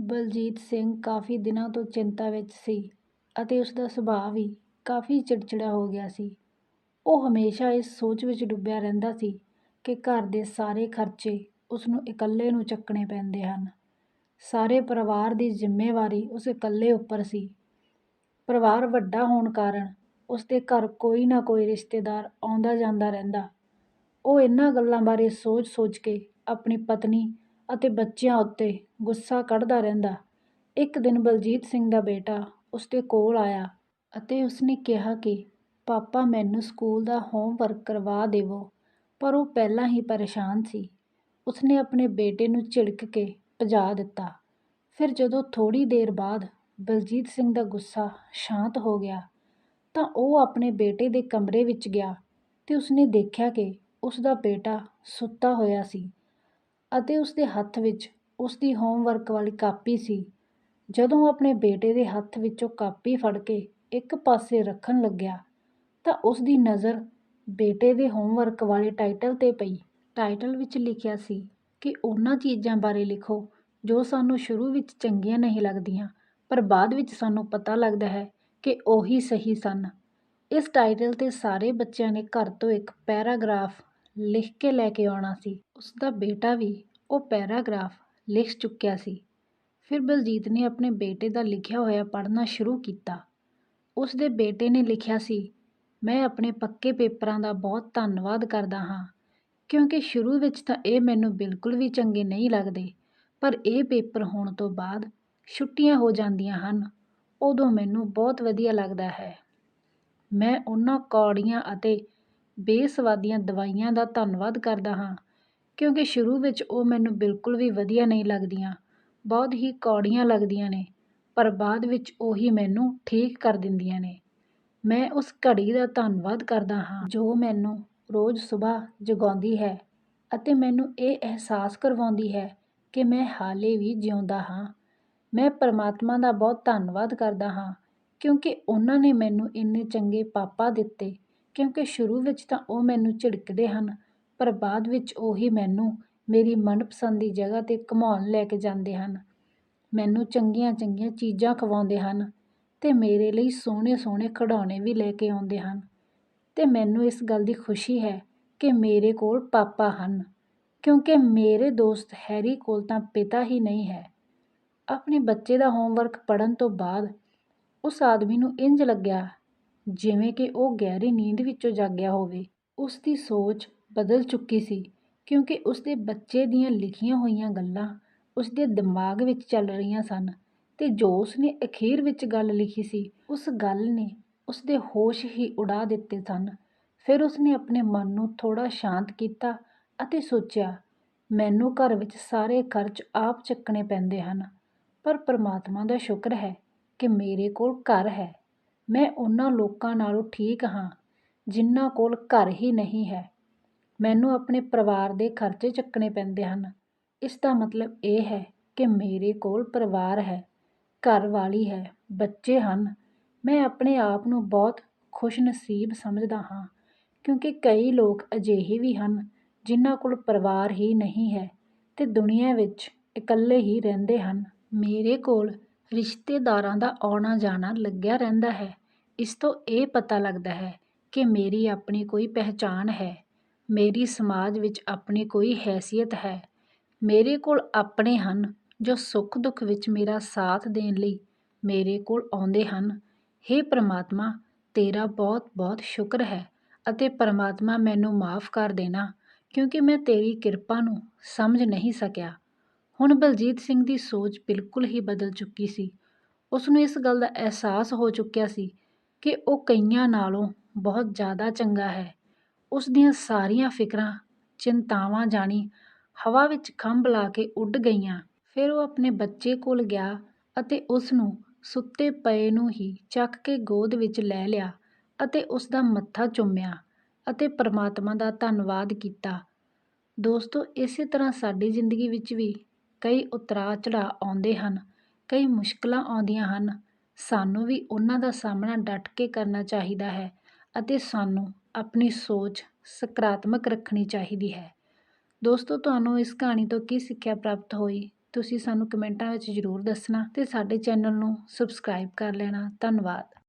ਬਲਜੀਤ ਸਿੰਘ ਕਾਫ਼ੀ ਦਿਨਾਂ ਤੋਂ ਚਿੰਤਾ ਵਿੱਚ ਸੀ ਅਤੇ ਉਸਦਾ ਸੁਭਾਅ ਵੀ ਕਾਫ਼ੀ ਚਿੜਚਿੜਾ ਹੋ ਗਿਆ ਸੀ। ਉਹ ਹਮੇਸ਼ਾ ਇਸ ਸੋਚ ਵਿੱਚ ਡੁੱਬਿਆ ਰਹਿੰਦਾ ਸੀ ਕਿ ਘਰ ਦੇ ਸਾਰੇ ਖਰਚੇ ਉਸਨੂੰ ਇਕੱਲੇ ਨੂੰ ਚੱਕਣੇ ਪੈਂਦੇ ਹਨ। ਸਾਰੇ ਪਰਿਵਾਰ ਦੀ ਜ਼ਿੰਮੇਵਾਰੀ ਉਸ ਇਕੱਲੇ ਉੱਪਰ ਸੀ। ਪਰਿਵਾਰ ਵੱਡਾ ਹੋਣ ਕਾਰਨ ਉਸਦੇ ਘਰ ਕੋਈ ਨਾ ਕੋਈ ਰਿਸ਼ਤੇਦਾਰ ਆਉਂਦਾ ਜਾਂਦਾ ਰਹਿੰਦਾ। ਉਹ ਇਹਨਾਂ ਗੱਲਾਂ ਬਾਰੇ ਸੋਚ-ਸੋਚ ਕੇ ਆਪਣੀ ਪਤਨੀ ਅਤੇ ਬੱਚਿਆਂ ਉੱਤੇ ਗੁੱਸਾ ਕੱਢਦਾ ਰਹਿੰਦਾ। ਇੱਕ ਦਿਨ ਬਲਜੀਤ ਸਿੰਘ ਦਾ ਬੇਟਾ ਉਸਦੇ ਕੋਲ ਆਇਆ ਅਤੇ ਉਸਨੇ ਕਿਹਾ ਕਿ, ਪਾਪਾ, ਮੈਨੂੰ ਸਕੂਲ ਦਾ ਹੋਮਵਰਕ ਕਰਵਾ ਦੇਵੋ ਪਰ ਉਹ ਪਹਿਲਾਂ ਹੀ ਪਰੇਸ਼ਾਨ ਸੀ। ਉਸਨੇ ਆਪਣੇ ਬੇਟੇ ਨੂੰ ਝਿੜਕ ਕੇ ਭਜਾ ਦਿੱਤਾ। ਫਿਰ ਜਦੋਂ ਥੋੜ੍ਹੀ ਦੇਰ ਬਾਅਦ ਬਲਜੀਤ ਸਿੰਘ ਦਾ ਗੁੱਸਾ ਸ਼ਾਂਤ ਹੋ ਗਿਆ, ਤਾਂ ਉਹ ਆਪਣੇ ਬੇਟੇ ਦੇ ਕਮਰੇ ਵਿੱਚ ਗਿਆ ਅਤੇ ਉਸਨੇ ਦੇਖਿਆ ਕਿ ਉਸਦਾ ਬੇਟਾ ਸੁੱਤਾ ਹੋਇਆ ਸੀ ਅਤੇ ਉਸਦੇ ਹੱਥ ਵਿੱਚ ਉਸਦੀ ਹੋਮਵਰਕ ਵਾਲੀ ਕਾਪੀ ਸੀ। ਜਦੋਂ ਆਪਣੇ ਬੇਟੇ ਦੇ ਹੱਥ ਵਿੱਚੋਂ ਕਾਪੀ ਫੜ ਕੇ ਇੱਕ ਪਾਸੇ ਰੱਖਣ ਲੱਗਿਆ, ਤਾਂ ਉਸਦੀ ਨਜ਼ਰ ਬੇਟੇ ਦੇ ਹੋਮਵਰਕ ਵਾਲੇ ਟਾਈਟਲ 'ਤੇ ਪਈ। ਟਾਈਟਲ ਵਿੱਚ ਲਿਖਿਆ ਸੀ ਕਿ ਉਹਨਾਂ ਚੀਜ਼ਾਂ ਬਾਰੇ ਲਿਖੋ ਜੋ ਸਾਨੂੰ ਸ਼ੁਰੂ ਵਿੱਚ ਚੰਗੀਆਂ ਨਹੀਂ ਲੱਗਦੀਆਂ, ਪਰ ਬਾਅਦ ਵਿੱਚ ਸਾਨੂੰ ਪਤਾ ਲੱਗਦਾ ਹੈ ਕਿ ਉਹੀ ਸਹੀ ਸਨ। ਇਸ ਟਾਈਟਲ 'ਤੇ ਸਾਰੇ ਬੱਚਿਆਂ ਨੇ ਘਰ ਤੋਂ ਇੱਕ ਪੈਰਾਗ੍ਰਾਫ ਲਿਖ ਕੇ ਲੈ ਕੇ ਆਉਣਾ ਸੀ। ਉਸਦਾ ਬੇਟਾ ਵੀ ਉਹ ਪੈਰਾਗ੍ਰਾਫ ਲਿਖ ਚੁੱਕਿਆ ਸੀ। ਫਿਰ ਬਲਜੀਤ ਨੇ ਆਪਣੇ ਬੇਟੇ ਦਾ ਲਿਖਿਆ ਹੋਇਆ ਪੜ੍ਹਨਾ ਸ਼ੁਰੂ ਕੀਤਾ। ਉਸਦੇ ਬੇਟੇ ਨੇ ਲਿਖਿਆ ਸੀ, ਮੈਂ ਆਪਣੇ ਪੱਕੇ ਪੇਪਰਾਂ ਦਾ ਬਹੁਤ ਧੰਨਵਾਦ ਕਰਦਾ ਹਾਂ, ਕਿਉਂਕਿ ਸ਼ੁਰੂ ਵਿੱਚ ਤਾਂ ਇਹ ਮੈਨੂੰ ਬਿਲਕੁਲ ਵੀ ਚੰਗੇ ਨਹੀਂ ਲੱਗਦੇ, ਪਰ ਇਹ ਪੇਪਰ ਹੋਣ ਤੋਂ ਬਾਅਦ ਛੁੱਟੀਆਂ ਹੋ ਜਾਂਦੀਆਂ ਹਨ, ਉਦੋਂ ਮੈਨੂੰ ਬਹੁਤ ਵਧੀਆ ਲੱਗਦਾ ਹੈ। ਮੈਂ ਉਹਨਾਂ ਕੌੜੀਆਂ ਅਤੇ ਬੇਸਵਾਦੀਆਂ ਦਵਾਈਆਂ ਦਾ ਧੰਨਵਾਦ ਕਰਦਾ ਹਾਂ ਕਿਉਂਕਿ ਸ਼ੁਰੂ ਵਿੱਚ ਉਹ ਮੈਨੂੰ ਬਿਲਕੁਲ ਵੀ ਵਧੀਆ ਨਹੀਂ ਲੱਗਦੀਆਂ ਬਹੁਤ ਹੀ ਕੌੜੀਆਂ ਲੱਗਦੀਆਂ ਨੇ, ਪਰ ਬਾਅਦ ਵਿੱਚ ਉਹੀ ਮੈਨੂੰ ਠੀਕ ਕਰ ਦਿੰਦੀਆਂ ਨੇ। ਮੈਂ ਉਸ ਘੜੀ ਦਾ ਧੰਨਵਾਦ ਕਰਦਾ ਹਾਂ, ਜੋ ਮੈਨੂੰ ਰੋਜ਼ ਸੁਬਾਹ ਜਗਾਉਂਦੀ ਹੈ ਅਤੇ ਮੈਨੂੰ ਇਹ ਅਹਿਸਾਸ ਕਰਵਾਉਂਦੀ ਹੈ ਕਿ ਮੈਂ ਹਾਲੇ ਵੀ ਜਿਉਂਦਾ ਹਾਂ। ਮੈਂ ਪਰਮਾਤਮਾ ਦਾ ਬਹੁਤ ਧੰਨਵਾਦ ਕਰਦਾ ਹਾਂ, ਕਿਉਂਕਿ ਉਹਨਾਂ ਨੇ ਮੈਨੂੰ ਇੰਨੇ ਚੰਗੇ ਪਾਪਾ ਦਿੱਤੇ, ਕਿਉਂਕਿ ਸ਼ੁਰੂ ਵਿੱਚ ਤਾਂ ਉਹ ਮੈਨੂੰ ਝਿੜਕਦੇ ਹਨ ਪਰ ਬਾਅਦ ਵਿੱਚ ਉਹੀ ਮੈਨੂੰ ਮੇਰੀ ਮਨਪਸੰਦ ਦੀ ਜਗ੍ਹਾ 'ਤੇ ਘੁੰਮਾਉਣ ਲੈ ਕੇ ਜਾਂਦੇ ਹਨ। ਮੈਨੂੰ ਚੰਗੀਆਂ-ਚੰਗੀਆਂ ਚੀਜ਼ਾਂ ਖਵਾਉਂਦੇ ਹਨ ਅਤੇ ਮੇਰੇ ਲਈ ਸੋਹਣੇ-ਸੋਹਣੇ ਖਿਡੌਣੇ ਵੀ ਲੈ ਕੇ ਆਉਂਦੇ ਹਨ ਅਤੇ ਮੈਨੂੰ ਇਸ ਗੱਲ ਦੀ ਖੁਸ਼ੀ ਹੈ ਕਿ ਮੇਰੇ ਕੋਲ ਪਾਪਾ ਹਨ, ਕਿਉਂਕਿ ਮੇਰੇ ਦੋਸਤ ਹੈਰੀ ਕੋਲ ਤਾਂ ਪਿਤਾ ਹੀ ਨਹੀਂ ਹੈ। ਆਪਣੇ ਬੱਚੇ ਦਾ ਹੋਮਵਰਕ ਪੜ੍ਹਨ ਤੋਂ ਬਾਅਦ ਉਸ ਆਦਮੀ ਨੂੰ ਇੰਝ ਲੱਗਿਆ ਜਿਵੇਂ ਕਿ ਉਹ ਗਹਿਰੀ ਨੀਂਦ ਵਿੱਚੋਂ ਜਾਗਿਆ ਹੋਵੇ। ਉਸ ਦੀ ਸੋਚ ਬਦਲ ਚੁੱਕੀ ਸੀ, ਕਿਉਂਕਿ ਉਸਦੇ ਬੱਚੇ ਦੀਆਂ ਲਿਖੀਆਂ ਹੋਈਆਂ ਗੱਲਾਂ ਉਸਦੇ ਦਿਮਾਗ ਵਿੱਚ ਚੱਲ ਰਹੀਆਂ ਸਨ ਤੇ ਜੋ ਉਸਨੇ ਅਖੀਰ ਵਿੱਚ ਗੱਲ ਲਿਖੀ ਸੀ, ਉਸ ਗੱਲ ਨੇ ਉਸਦੇ ਹੋਸ਼ ਹੀ ਉਡਾ ਦਿੱਤੇ ਸਨ। ਫਿਰ ਉਸਨੇ ਆਪਣੇ ਮਨ ਨੂੰ ਥੋੜ੍ਹਾ ਸ਼ਾਂਤ ਕੀਤਾ ਅਤੇ ਸੋਚਿਆ, ਮੈਨੂੰ ਘਰ ਵਿੱਚ ਸਾਰੇ ਖਰਚ ਆਪ ਚੱਕਣੇ ਪੈਂਦੇ ਹਨ, ਪਰ ਪਰਮਾਤਮਾ ਦਾ ਸ਼ੁਕਰ ਹੈ ਕਿ ਮੇਰੇ ਕੋਲ ਘਰ ਹੈ। ਮੈਂ ਉਹਨਾਂ ਲੋਕਾਂ ਨਾਲੋਂ ਠੀਕ ਹਾਂ, ਜਿਨ੍ਹਾਂ ਕੋਲ ਘਰ ਹੀ ਨਹੀਂ ਹੈ। ਮੈਨੂੰ ਆਪਣੇ ਪਰਿਵਾਰ ਦੇ ਖਰਚੇ ਚੱਕਣੇ ਪੈਂਦੇ ਹਨ ਇਸ ਦਾ ਮਤਲਬ ਇਹ ਹੈ ਕਿ ਮੇਰੇ ਕੋਲ ਪਰਿਵਾਰ ਹੈ ਘਰਵਾਲੀ ਹੈ, ਬੱਚੇ ਹਨ। ਮੈਂ ਆਪਣੇ ਆਪ ਨੂੰ ਬਹੁਤ ਖੁਸ਼ਨਸੀਬ ਸਮਝਦਾ ਹਾਂ, ਕਿਉਂਕਿ ਕਈ ਲੋਕ ਅਜਿਹੇ ਵੀ ਹਨ ਜਿਨ੍ਹਾਂ ਕੋਲ ਪਰਿਵਾਰ ਹੀ ਨਹੀਂ ਹੈ ਅਤੇ ਦੁਨੀਆ ਵਿੱਚ ਇਕੱਲੇ ਹੀ ਰਹਿੰਦੇ ਹਨ। ਮੇਰੇ ਕੋਲ ਰਿਸ਼ਤੇਦਾਰਾਂ ਦਾ ਆਉਣਾ ਜਾਣਾ ਲੱਗਿਆ ਰਹਿੰਦਾ ਹੈ। ਇਸ ਤੋਂ ਇਹ ਪਤਾ ਲੱਗਦਾ ਹੈ ਕਿ ਮੇਰੀ ਆਪਣੀ ਕੋਈ ਪਹਿਚਾਣ ਹੈ ਮੇਰੀ ਸਮਾਜ ਵਿੱਚ ਆਪਣੀ ਕੋਈ ਹੈਸੀਅਤ ਹੈ। ਮੇਰੇ ਕੋਲ ਆਪਣੇ ਹਨ, ਜੋ ਸੁੱਖ ਦੁੱਖ ਵਿੱਚ ਮੇਰਾ ਸਾਥ ਦੇਣ ਲਈ ਮੇਰੇ ਕੋਲ ਆਉਂਦੇ ਹਨ। ਹੇ ਪਰਮਾਤਮਾ, ਤੇਰਾ ਬਹੁਤ-ਬਹੁਤ ਸ਼ੁਕਰ ਹੈ ਅਤੇ ਪਰਮਾਤਮਾ ਮੈਨੂੰ ਮਾਫ਼ ਕਰ ਦੇਣਾ, ਕਿਉਂਕਿ ਮੈਂ ਤੇਰੀ ਕਿਰਪਾ ਨੂੰ ਸਮਝ ਨਹੀਂ ਸਕਿਆ। ਹੁਣ ਬਲਜੀਤ ਸਿੰਘ ਦੀ ਸੋਚ ਬਿਲਕੁਲ ਹੀ ਬਦਲ ਚੁੱਕੀ ਸੀ। ਉਸਨੂੰ ਇਸ ਗੱਲ ਦਾ ਅਹਿਸਾਸ ਹੋ ਚੁੱਕਿਆ ਸੀ ਕਿ ਉਹ ਕਈਆਂ ਨਾਲੋਂ ਬਹੁਤ ਜ਼ਿਆਦਾ ਚੰਗਾ ਹੈ। ਉਸ ਦੀਆਂ ਸਾਰੀਆਂ ਫਿਕਰਾਂ, ਚਿੰਤਾਵਾਂ ਜਾਣੀ ਹਵਾ ਵਿੱਚ ਖੰਭ ਲਾ ਕੇ ਉੱਡ ਗਈਆਂ। ਫਿਰ ਉਹ ਆਪਣੇ ਬੱਚੇ ਕੋਲ ਗਿਆ ਅਤੇ ਉਸ ਨੂੰ ਸੁੱਤੇ ਪਏ ਨੂੰ ਹੀ ਚੱਕ ਕੇ ਗੋਦ ਵਿੱਚ ਲੈ ਲਿਆ ਅਤੇ ਉਸਦਾ ਮੱਥਾ ਚੁੰਮਿਆ ਅਤੇ ਪਰਮਾਤਮਾ ਦਾ ਧੰਨਵਾਦ ਕੀਤਾ। ਦੋਸਤੋ, ਇਸੇ ਤਰ੍ਹਾਂ ਸਾਡੀ ਜ਼ਿੰਦਗੀ ਵਿੱਚ ਵੀ ਕਈ ਉਤਰਾਅ ਚੜ੍ਹਾਅ ਆਉਂਦੇ ਹਨ, ਕਈ ਮੁਸ਼ਕਲਾਂ ਆਉਂਦੀਆਂ ਹਨ ਸਾਨੂੰ ਵੀ ਉਹਨਾਂ ਦਾ ਸਾਹਮਣਾ ਡਟ ਕੇ ਕਰਨਾ ਚਾਹੀਦਾ ਹੈ ਅਤੇ ਸਾਨੂੰ ਆਪਣੀ ਸੋਚ ਸਕਾਰਾਤਮਕ ਰੱਖਣੀ ਚਾਹੀਦੀ ਹੈ। ਦੋਸਤੋ, ਤੁਹਾਨੂੰ ਇਸ ਕਹਾਣੀ ਤੋਂ ਕੀ ਸਿੱਖਿਆ ਪ੍ਰਾਪਤ ਹੋਈ? ਤੁਸੀਂ ਸਾਨੂੰ ਕਮੈਂਟਾਂ ਵਿੱਚ ਜ਼ਰੂਰ ਦੱਸਣਾ ਅਤੇ ਸਾਡੇ ਚੈਨਲ ਨੂੰ ਸਬਸਕ੍ਰਾਈਬ ਕਰ ਲੈਣਾ। ਧੰਨਵਾਦ।